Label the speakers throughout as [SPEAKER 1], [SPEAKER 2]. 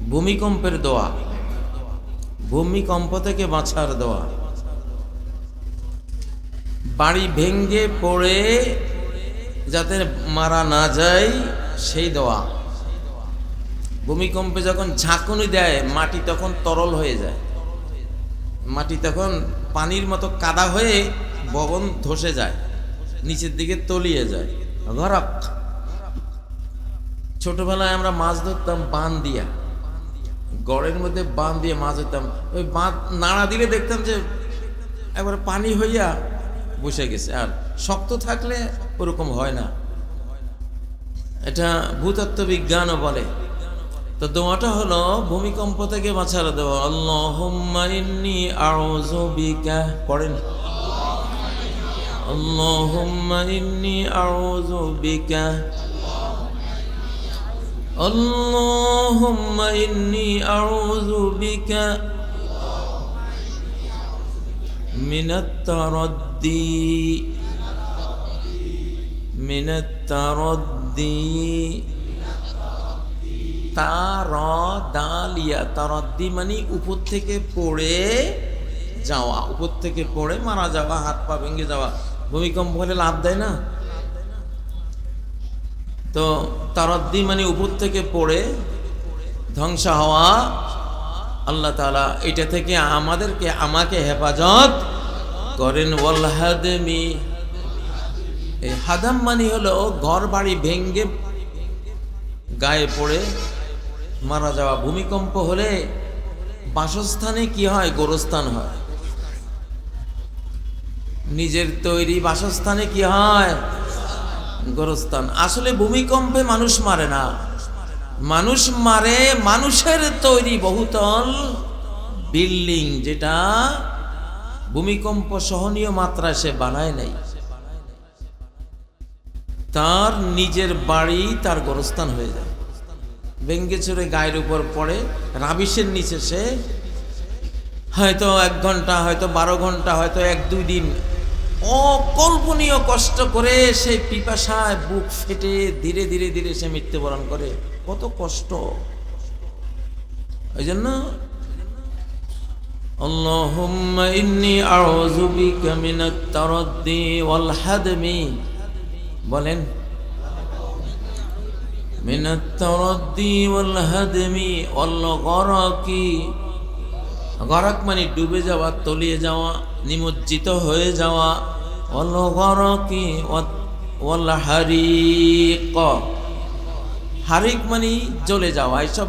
[SPEAKER 1] ভূমিকম্পের দোয়া। ভূমিকম্প থেকে বাঁচার দোয়া। বাড়ি ভেঙ্গে পড়ে যাতে মারা না যায়, সেই দোয়া। ভূমিকম্পে যখন ঝাঁকুনি দেয়, মাটি তখন তরল হয়ে যায়। মাটি তখন পানির মতো কাদা হয়ে ভবন ধসে যায়, নিচের দিকে তলিয়ে যায়। গরক ছোটবেলায় আমরা মাছ ধরতাম বান দিয়া। গড়ের মধ্যে বাঁধ দিয়ে মাছ ধরতাম। ওই বাঁধ নাড়া দিলে দেখতাম যে একবার পানি হইয়া বসে গেছে। আর শক্ত থাকলে ওরকম হয় না। এটা ভূতত্ত্ব বিজ্ঞানও বলে। তো দোয়াটা হলো, ভূমিকম্প থেকে বাঁচার দেওয়া বিকা। পড়েন। اللهم إني أعوذ بك من التردي من التردي তার দালিয়া তারদ্দি মানে উপর থেকে পড়ে যাওয়া উপর থেকে পড়ে মারা যাওয়া হাত পা ভেঙে যাওয়া ভূমিকম্প হলে লাভ দেয় না তো তারদ্দি মানে উপর থেকে পড়ে ধ্বংস হওয়া, আল্লাহ তালা এটা থেকে আমাদেরকে, আমাকে হেফাজত করেন। ওয়াল এই হাদাম মানে হলো ঘর বাড়ি ভেঙ্গে গায়ে পড়ে, মারা যাওয়া। ভূমিকম্প হলে বাসস্থানে কি হয়? গোরস্থান হয়। নিজের তৈরি বাসস্থানে কি হয়? গোরস্থান। আসলে ভূমিকম্পে মানুষ মারে না। মানুষ মারে মানুষের তৈরি বহুতল বিল্ডিং যেটা ভূমিকম্প সহনীয় মাত্রায় সে বানায় নাই। তার নিজের বাড়ি তার গোরস্থান হয়ে যায়। ভেঙ্গে গায়ের উপর পড়ে, রাবিশের নিচে সে হয়তো এক ঘণ্টা, হয়তো বারো ঘণ্টা, হয়তো এক দুই দিন অকল্পনীয় কষ্ট করে সে পিপাসায় বুক ফেটে ধীরে ধীরে ধীরে সে মৃত্যুবরণ করে কত কষ্ট ওই জন্য اللهم إني أعوذ بك من التردي والهدم বলেন من التردي والهدم والغرق গরক মানে ডুবে যাওয়া, তলিয়ে যাওয়া, নিমজ্জিত হয়ে যাওয়া অল গরকি ওয়াল হারিক হারিক মানে জ্বলে যাওয়া, এইসব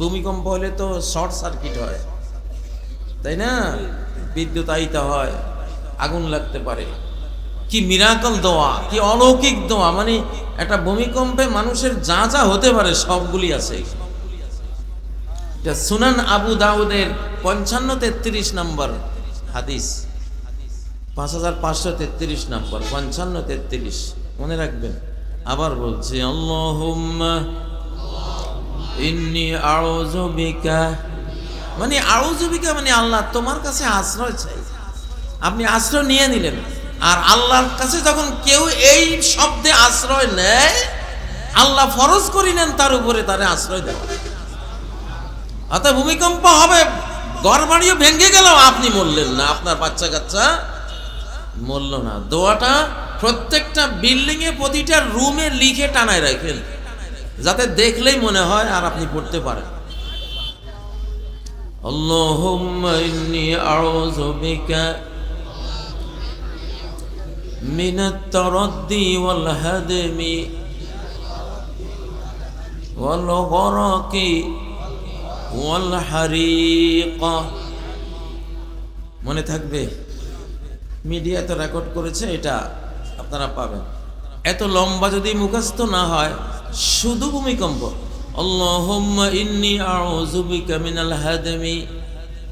[SPEAKER 1] ভূমিকম্প হলে তো শর্ট সার্কিট হয়। তাই না? বিদ্যুৎ আইতে হয়, আগুন লাগতে পারে। কি মিরাকল দোয়া, কি অলৌকিক দোয়া মানে একটা ভূমিকম্পে মানুষের যা যা হতে পারে, সবগুলি আছে। সুনান আবু দাউদের পঞ্চান্ন তেত্রিশ নম্বর হাদিস। পাঁচ হাজার পাঁচশো তেত্রিশ নম্বর, পঞ্চান্ন তেত্রিশ। মনে রাখবেন, আবার বলছি ইন্নি আউযু বিকা। মানে আউযু বিকা মানে আল্লাহ তোমার কাছে আশ্রয় চাই। আপনি আশ্রয় নিয়ে নিলেন। আর আল্লাহর কাছে যখন কেউ এই শব্দে আশ্রয় নেয়, আল্লাহ ফরজ করি নেন তার উপরে তারে আশ্রয় দেওয়া অর্থাৎ ভূমিকম্প হবে ঘর বাড়িও ভেঙে গেল আপনি মরলেন না আপনার বাচ্চা কাচ্চা মরল না দোয়াটা প্রত্যেকটা বিল্ডিং এ প্রতিটা রুমে লিখে টানায় রাখেন যাতে দেখলেই মনে হয় আর আপনি পড়তে পারেন اللهم إني أعوذ بك من التردي والهدم والغرق ওয়াল হারিক মনে থাকবে, মিডিয়া তো রেকর্ড করেছে, এটা আপনারা পাবেন। এত লম্বা যদি মুখস্থ না হয়, শুধু ভূমিকম্প। আল্লাহুম্মা ইন্নি আউযু বিকা মিনাল হাদমি।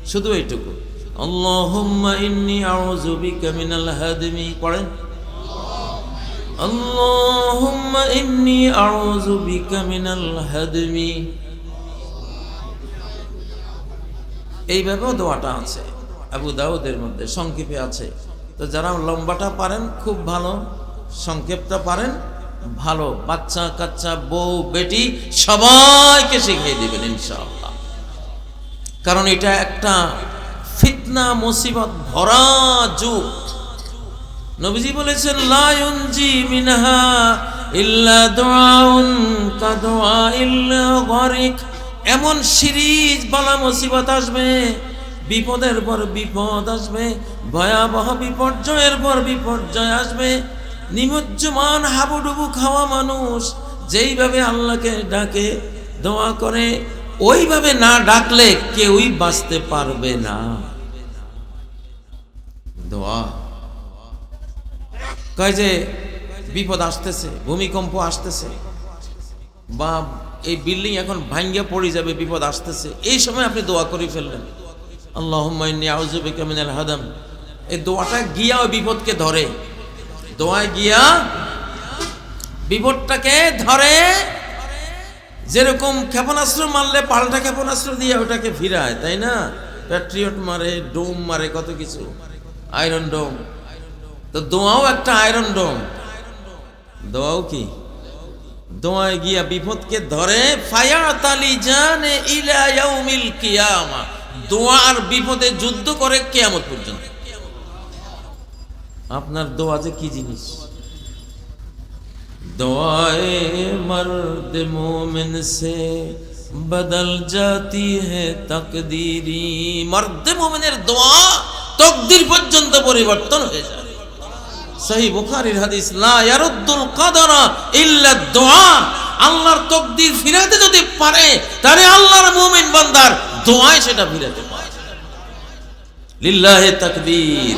[SPEAKER 1] শুধু এইটুকু। আল্লাহুম্মা ইন্নি আউযু জুবি মিনাল হাদমি। পড়েন। আল্লাহুম্মা ইন্নি আউযু জুবি মিনাল হাদমি। এইভাবেও দোয়াটা আছে। আবু দাউদের মধ্যে সংক্ষেপে আছে। তো যারা লম্বাটা পারেন, খুব ভালো। সংক্ষেপটা পারেন, ভালো। বাচ্চা, কাচ্চা, বউ, বেটি, সবাইকে শিখিয়ে দেবেন ইনশাআল্লাহ। কারণ এটা একটা ফিতনা, মুসিবত ভরা যুগ। নবীজি বলেছেন লায়ুনজি মিনহা ইল্লা দুআউন কাদুআ ইল্লা গরিক। এমন সিরিজ, বালা মুসিবত আসবে, বিপদের পর বিপদ আসবে, ভয়াবহ বিপর্যয়ের পর বিপর্যয় আসবে। নিমজ্জমান, হাবুডুবু খাওয়া মানুষ যেইভাবে আল্লাহকে ডাকে, দোয়া করে, ওইভাবে না ডাকলে কেউই বাঁচতে পারবে না। দোয়া। কয় যে, বিপদ আসতেছে, ভূমিকম্প আসতেছে। বা এই বিল্ডিং এখন ভাঙ্গিয়া পড়ে যাবে, বিপদ আসতেছে। এই সময় আপনি দোয়া করে ফেললেন। আল্লাহ হাদাম। এই দোয়াটা গিয়া ওই বিপদকে ধরে। দোয়ায় গিয়া বিপদটাকে ধরে। যেরকম ক্ষেপণাস্ত্র মারলে পাল্টা ক্ষেপণাস্ত্র দিয়ে ওটাকে ফিরায়, তাই না? প্যাট্রিয়ট মারে ডোম মারে, কত কিছু। আয়রন ডোম তো দোয়াও একটা আয়রন ডোম দোয়াও কি? দোয়ায় গিয়া বিপদকে ধরে ফায়া তালি জানে ইলা ইয়াউমিল কিয়ামা। দোয়া বিপদে যুদ্ধ করে কেয়ামত পর্যন্ত। আপনার দোয়া যে কি জিনিস? দোয়ায় মর্দ মোমিন সে বদল জাতি হে তকদিরি। মর্দ মোমিনের দোয়া তকদির পর্যন্ত পরিবর্তন হয়ে যায়। সহি বুখারীর হাদিস, লা ইয়ারুদ্দুল কদরা ইল্লা দোয়া। আল্লাহর তকদির ফিরাতে যদি পারে, তাহলে আল্লাহর মুমিন বান্দার দোয়ায় সেটা ফিরাতে পারে। লিল্লাহে তাকবীর